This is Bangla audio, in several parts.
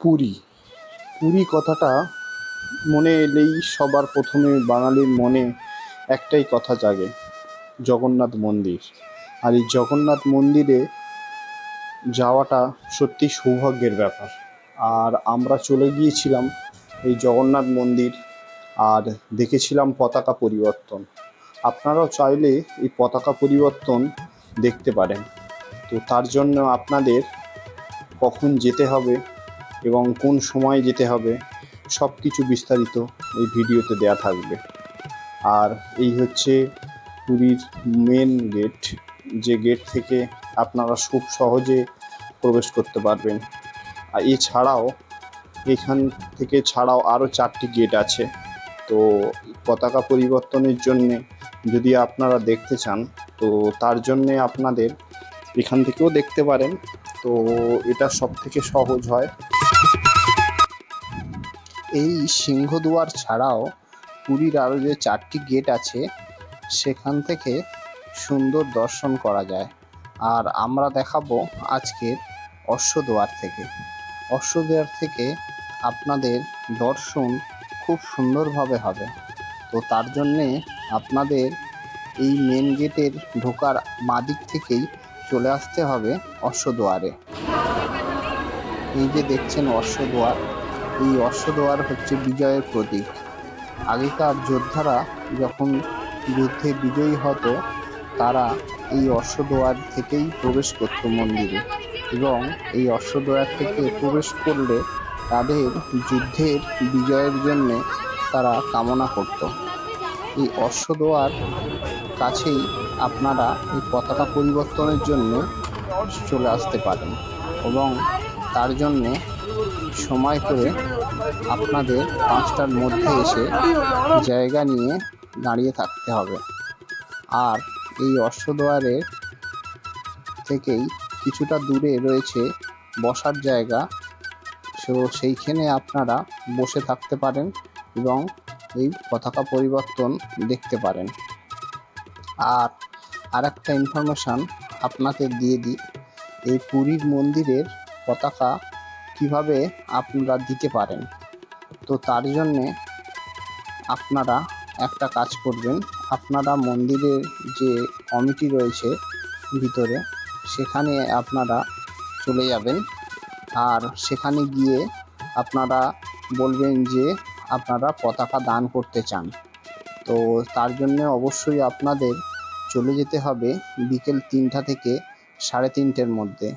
পুরী। পুরী কথাটা মনে এলেই সবার প্রথমে বাঙালির মনে একটাই কথা জাগে, জগন্নাথ মন্দির। আর এই জগন্নাথ মন্দিরে যাওয়াটা সত্যি সৌভাগ্যের ব্যাপার। আর আমরা চলে গিয়েছিলাম এই জগন্নাথ মন্দির আর দেখেছিলাম পতাকা পরিবর্তন। আপনারাও চাইলে এই পতাকা পরিবর্তন দেখতে পারেন। তো তার জন্য আপনাদের কখন যেতে হবে এবং কোন সময় যেতে হবে সব কিছু বিস্তারিত এই ভিডিওতে দেয়া থাকবে। আর এই হচ্ছে পুরীর মেন গেট যে গেট থেকে আপনারা খুব সহজে প্রবেশ করতে পারবেন। আর এছাড়াও এখান থেকে ছাড়াও আরও চারটি গেট আছে। তো পতাকা পরিবর্তনের জন্যে যদি আপনারা দেখতে চান, তো তার জন্যে আপনাদের এখান থেকেও দেখতে পারেন। তো এটা সব থেকে সহজ হয়। এই সিংহদুয়ার ছাড়াও পুরীর আরও যে চারটি গেট আছে, সেখান থেকে সুন্দর দর্শন করা যায়। আর আমরা দেখাবো আজকের অশ্বদুয়ার থেকে। অশ্বদুয়ার থেকে আপনাদের দর্শন খুব সুন্দরভাবে হবে। তো তার জন্যে আপনাদের এই মেন গেটের ঢোকার বাদিক থেকেই চলে আসতে হবে অশ্বদুয়ারে। এই যে দেখছেন অশ্বদুয়ার এই অশ্বদুয়ার হচ্ছে বিজয়ের প্রতীক। আগেকার যোদ্ধারা যখন যুদ্ধে বিজয়ী হতো, তারা এই অশ্বদুয়ার থেকেই প্রবেশ করত মন্দিরে এবং এই অশ্বদুয়ার থেকে প্রবেশ করলে তাদের যুদ্ধের বিজয়ের জন্যে তারা কামনা করত। এই অশ্বদুয়ার কাছেই আপনারা এই পতাকা পরিবর্তনের জন্য চলে আসতে পারেন এবং তার জন্যে সময় করে আপনাদের পাঁচটার মধ্যে এসে জায়গা নিয়ে দাঁড়িয়ে থাকতে হবে। আর এই অশ্বদুয়ারের থেকেই কিছুটা দূরে রয়েছে বসার জায়গা। সো সেইখানে আপনারা বসে থাকতে পারেন এবং এই পতাকা পরিবর্তন দেখতে পারেন। আর আরেকটা ইনফরমেশান আপনাকে দিয়ে দিই। এই পুরীর মন্দিরের পতাকা কীভাবে আপনারা দিতে পারেন? তো তার জন্যে আপনারা একটা কাজ করবেন। আপনারা মন্দিরের যে কমিটি রয়েছে ভিতরে, সেখানে আপনারা চলে যাবেন। আর সেখানে গিয়ে আপনারা বলবেন যে আপনারা পতাকা দান করতে চান। তো তার জন্য অবশ্যই আপনাদের চলে যেতে হবে বিকেল তিনটা থেকে সাড়ে তিনটের মধ্যে।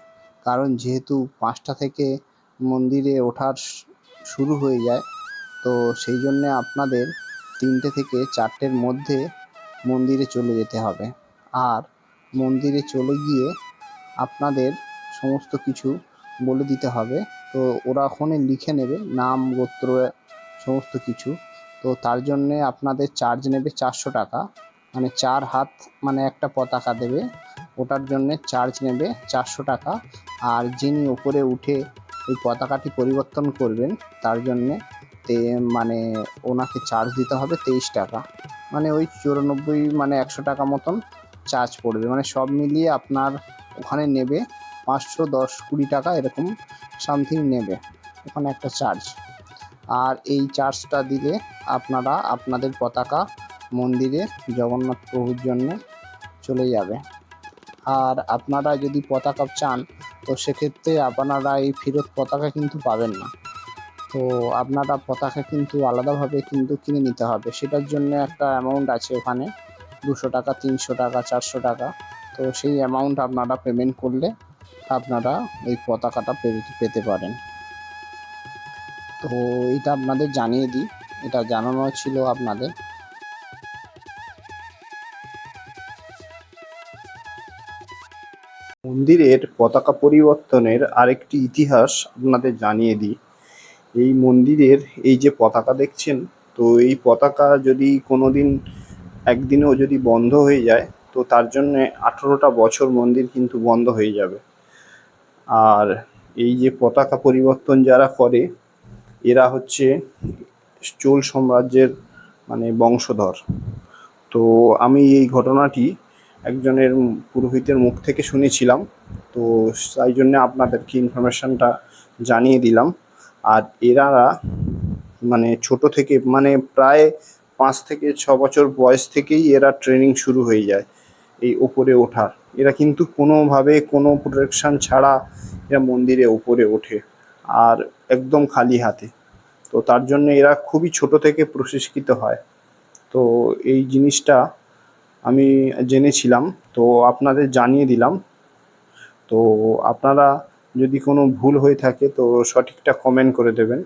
কারণ যেহেতু পাঁচটা থেকে মন্দিরে ওঠার শুরু হয়ে যায়, তো সেই জন্যে আপনাদের তিনটে থেকে চারটের মধ্যে মন্দিরে চলে যেতে হবে। আর মন্দিরে চলে গিয়ে আপনাদের সমস্ত কিছু বলে দিতে হবে। তো ওরা ওখানে লিখে নেবে, নাম, গোত্র, সমস্ত কিছু। তো তার জন্যে আপনাদের চার্জ নেবে চারশো টাকা। মানে চার হাত মানে একটা পতাকা দেবে। ওটার জন্যে চার্জ নেবে চারশো টাকা। আর যিনি ওপরে উঠে ওই পতাকাটি পরিবর্তন করবেন, তার জন্যে তে মানে ওনাকে চার্জ দিতে হবে তেইশ টাকা। মানে ওই চুরানব্বই মানে একশো টাকা মতন চার্জ পড়বে। মানে সব মিলিয়ে আপনার ওখানে নেবে পাঁচশো দশ কুড়ি টাকা, এরকম সামথিং নেবে ওখানে একটা চার্জ আর এই চার্জটা দিলে আপনারা আপনাদের পতাকা মন্দিরে জগন্নাথ প্রভুর জন্য চলে যাবে। আর আপনারা যদি পতাকা চান তো সেক্ষেত্রে আপনারা এই ফেরত পতাকা কিন্তু পাবেন না। তো আপনারা পতাকা কিন্তু আলাদাভাবে কিন্তু কিনে নিতে হবে। সেটার জন্য একটা অ্যামাউন্ট আছে ওখানে, দুশো টাকা, তিনশো টাকা, চারশো টাকা। তো সেই অ্যামাউন্ট আপনারা পেমেন্ট করলে আপনারা এই পতাকাটা পেতে পারেন। তো এটা আপনাদের জানিয়ে দিই। এটা জানানো ছিল আপনাদের। মন্দিরের পতাকা পরিবর্তনের আরেকটি ইতিহাস আপনাদের জানিয়ে দিই। এই মন্দিরের এই যে পতাকা দেখছেন, তো এই পতাকা যদি কোনো দিন একদিনেও যদি বন্ধ হয়ে যায়, তো তার জন্য আঠেরোটা বছর মন্দির কিন্তু বন্ধ হয়ে যাবে। আর এই যে পতাকা পরিবর্তন যারা করে, এরা হচ্ছে চোল সাম্রাজ্যের মানে বংশধর। তো আমি এই ঘটনাটি একজনের পুরোহিতের মুখ থেকে শুনেছিলাম, তো তাই জন্য আপনাদেরকে ইনফরমেশনটা জানিয়ে দিলাম। আর এরা মানে ছোট থেকে মানে প্রায় পাঁচ থেকে ছ বছর বয়স থেকেই এরা ট্রেনিং শুরু হয়ে যায় এই ওপরে ওঠার। এরা কিন্তু কোনোভাবে কোনো প্রোটেকশান ছাড়া এরা মন্দিরে ওপরে ওঠে আর একদম খালি হাতে। তো তার জন্য এরা খুবই ছোট থেকে প্রশিক্ষিত হয়। তো এই জিনিসটা আমি জেনেছিলাম, তো আপনাদের জানিয়ে দিলাম। তো আপনারা যদি কোনো ভুল হয়ে থাকে, তো সঠিকটা কমেন্ট করে দেবেন।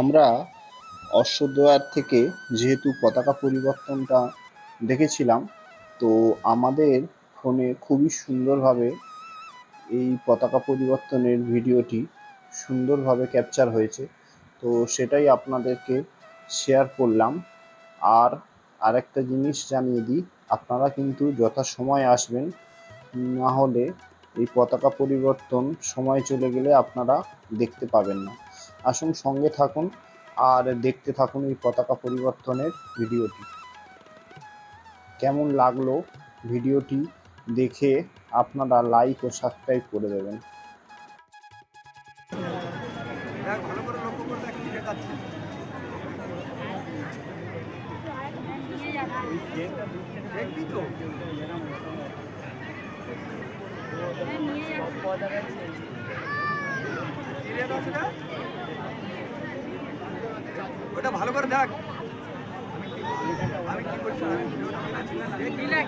আমরা অশ্বদ্বয়ার থেকে যেহেতু পতাকা পরিবর্তনটা দেখেছিলাম, তো আমাদের ফোনে খুবই সুন্দরভাবে এই পতাকা পরিবর্তনের ভিডিওটি সুন্দরভাবে ক্যাপচার হয়েছে। তো সেটাই আপনাদেরকে শেয়ার করলাম। আর আরেকটা জিনিস জানিয়ে দিই, আপনারা কিন্তু যথাসময়ে আসবেন, না হলে এই পতাকা পরিবর্তন সময় চলে গেলে আপনারা দেখতে পাবেন না। আসুন সঙ্গে থাকুন আর দেখতে থাকুন এই পতাকা পরিবর্তনের ভিডিওটি। কেমন লাগল ভিডিওটি দেখে আপনারা লাইক ও সাবস্ক্রাইব করে দেবেন। দেখবি তো ওটা ভালো করে দেখ। আমি কি করছি? আমি ভিডিওটা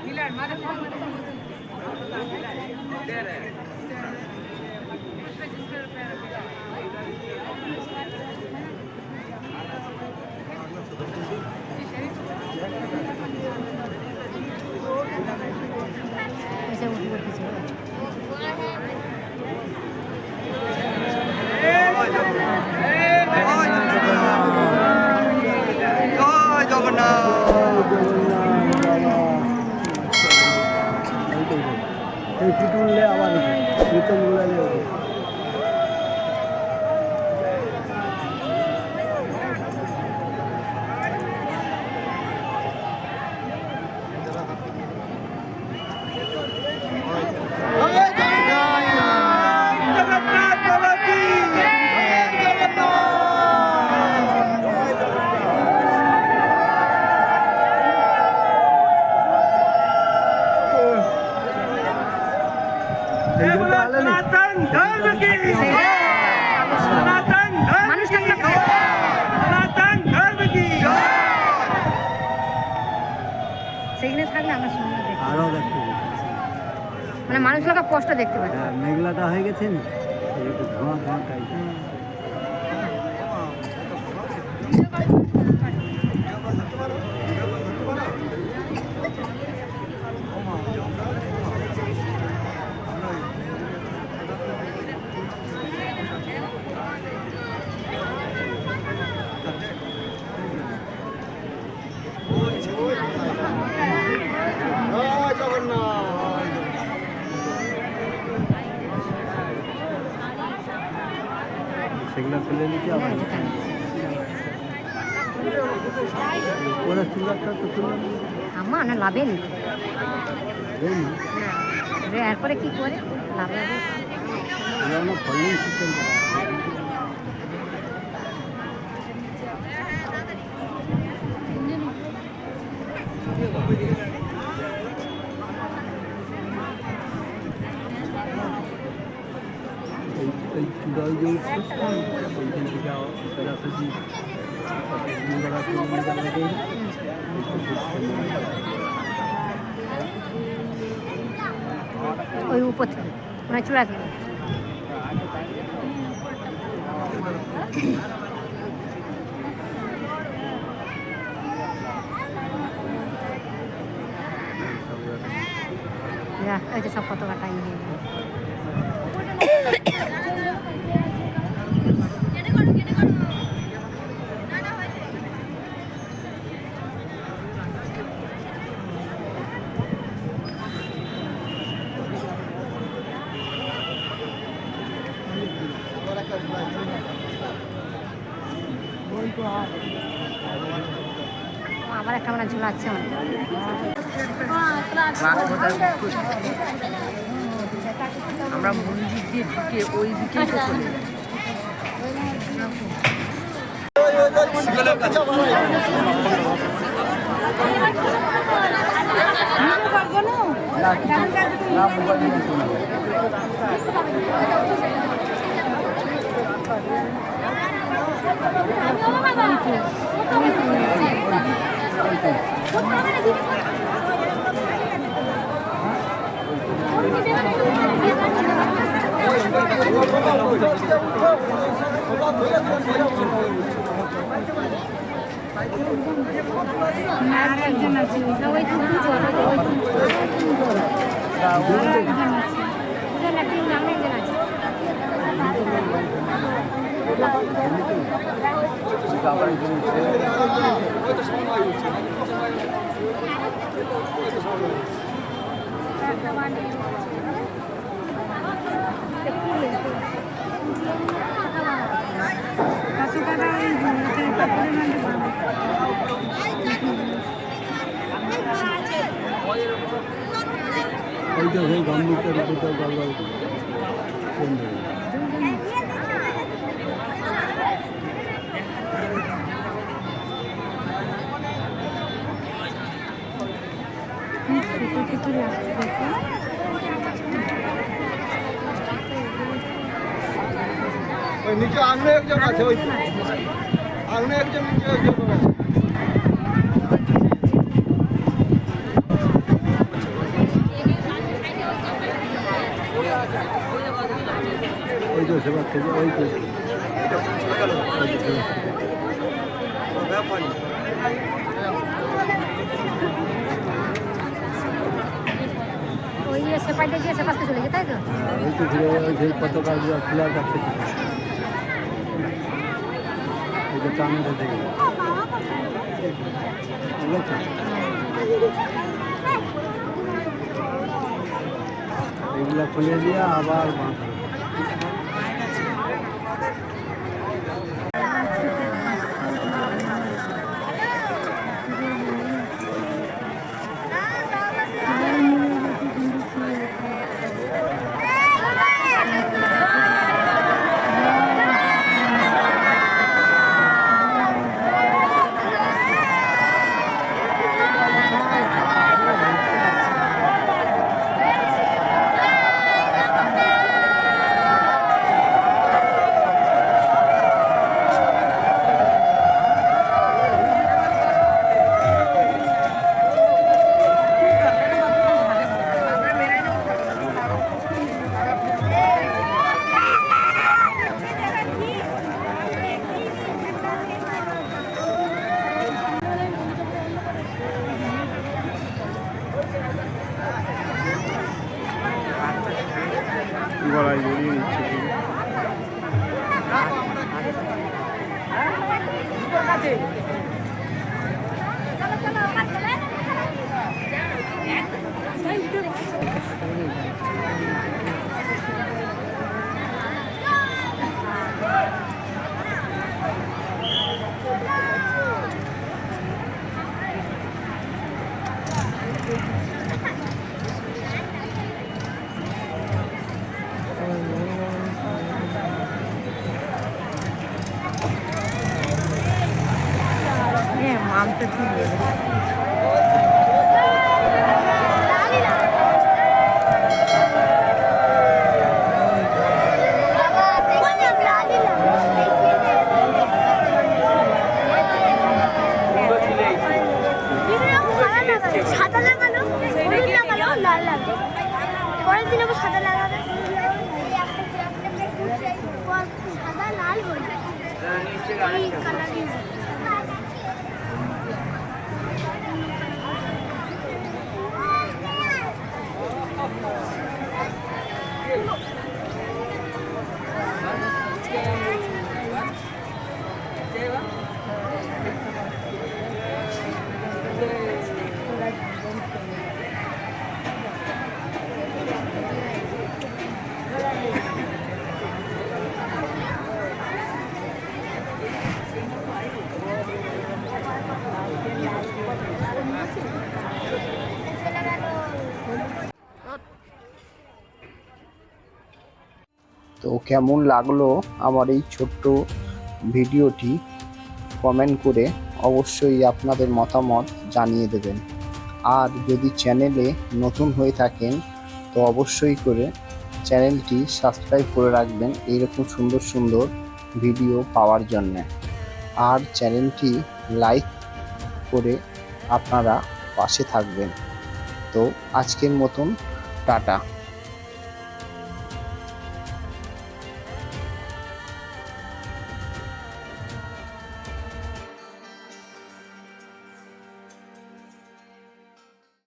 এসে উঠে পড়তেছে জয় জগন্নাথ এই পিটুনলে আবার কীর্তন উড়ালে জগন্নাথ বাবা কি সনাতন ধর্ম কি সনাতন ধর্ম মানুষ কি থাকলে সনাতন ধর্ম কি সেখানে থাকলে আমরা সুন্দর দেখতে আরও দেখতে পাবো। মানে মানুষগুলোকে কষ্ট দেখতে পাচ্ছে হ্যাঁ, মেঘলাটা হয়ে গেছে না? একটু ধোঁয়া ধোঁয়া ওরা চুলাটা তো তুলে আমার না লাভে নি। দেয় এরপরে কি করে? লাভ লাভে ফলিং সিস্টেম এই এই চূড়ায় যে উঠছে ওইখান থেকে সোজাসুজি ওই উপর থেকে মানে চূড়া থেকে যা, ওই আবার একটা মানে ঝুলাচ্ছে আমার আমরা মন্দির দিয়ে ঢুকে ওই দিকে চলে যাই। একজন আছে ওই তো দুজন ওই তো দুজন আছে দুজন একজন নামে একজন আছে কত টাকা ওই তো সেই গাম্বুজটার উপর গল গল ওই নিচে আংনে একজন আছে ওই আংনে একজন নিচে একজন আছে। ওই তো সেবা থেকে ওই তো ওই সেপাইতে গিয়ে সেপাসকে চলে যেতে তাই তো? ওই তো ঘুরে ওই পতাকা গুলো খোলা রাখছে ওই যে টানে রেখে গেল খুলে দিয়ে আবার বাঁধা। গলায় জড়িয়ে নিচ্ছে হ্যাঁ মামটা সাদা লাগানো হলুদ লাগানো লাল লাগানো পরের দিন সাদা এই কালারিং কেমন লাগল আমার এই ছোট্ট ভিডিওটি কমেন্ট করে অবশ্যই আপনাদের মতামত জানিয়ে দেবেন। আর যদি চ্যানেলে নতুন হয়ে থাকেন, তো অবশ্যই করে চ্যানেলটি সাবস্ক্রাইব করে রাখবেন এইরকম সুন্দর সুন্দর ভিডিও পাওয়ার জন্যে। আর চ্যানেলটি লাইক করে আপনারা পাশে থাকবেন। তো আজকের মতন, টাটা।